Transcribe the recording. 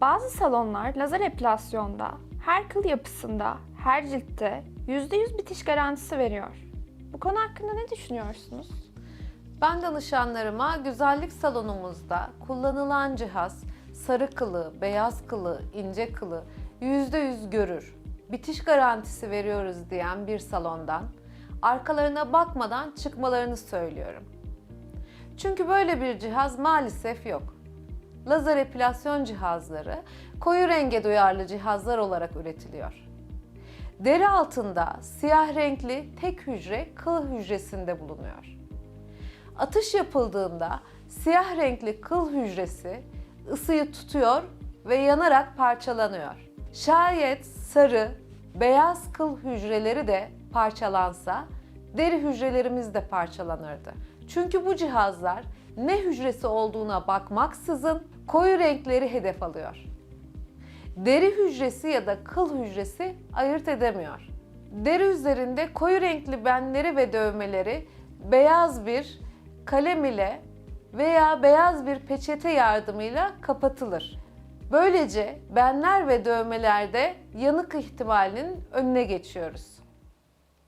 Bazı salonlar lazer epilasyonda, her kıl yapısında, her ciltte %100 bitiş garantisi veriyor. Bu konu hakkında ne düşünüyorsunuz? Ben danışanlarıma güzellik salonumuzda kullanılan cihaz sarı kılı, beyaz kılı, ince kılı %100 görür. Bitiş garantisi veriyoruz diyen bir salondan arkalarına bakmadan çıkmalarını söylüyorum. Çünkü böyle bir cihaz maalesef yok. Lazer epilasyon cihazları koyu renge duyarlı cihazlar olarak üretiliyor. Deri altında siyah renkli tek hücre kıl hücresinde bulunuyor. Atış yapıldığında siyah renkli kıl hücresi ısıyı tutuyor ve yanarak parçalanıyor. Şayet sarı, beyaz kıl hücreleri de parçalansa deri hücrelerimiz de parçalanırdı. Çünkü bu cihazlar ne hücresi olduğuna bakmaksızın koyu renkleri hedef alıyor. Deri hücresi ya da kıl hücresi ayırt edemiyor. Deri üzerinde koyu renkli benleri ve dövmeleri beyaz bir kalem ile veya beyaz bir peçete yardımıyla kapatılır. Böylece benler ve dövmelerde yanık ihtimalinin önüne geçiyoruz.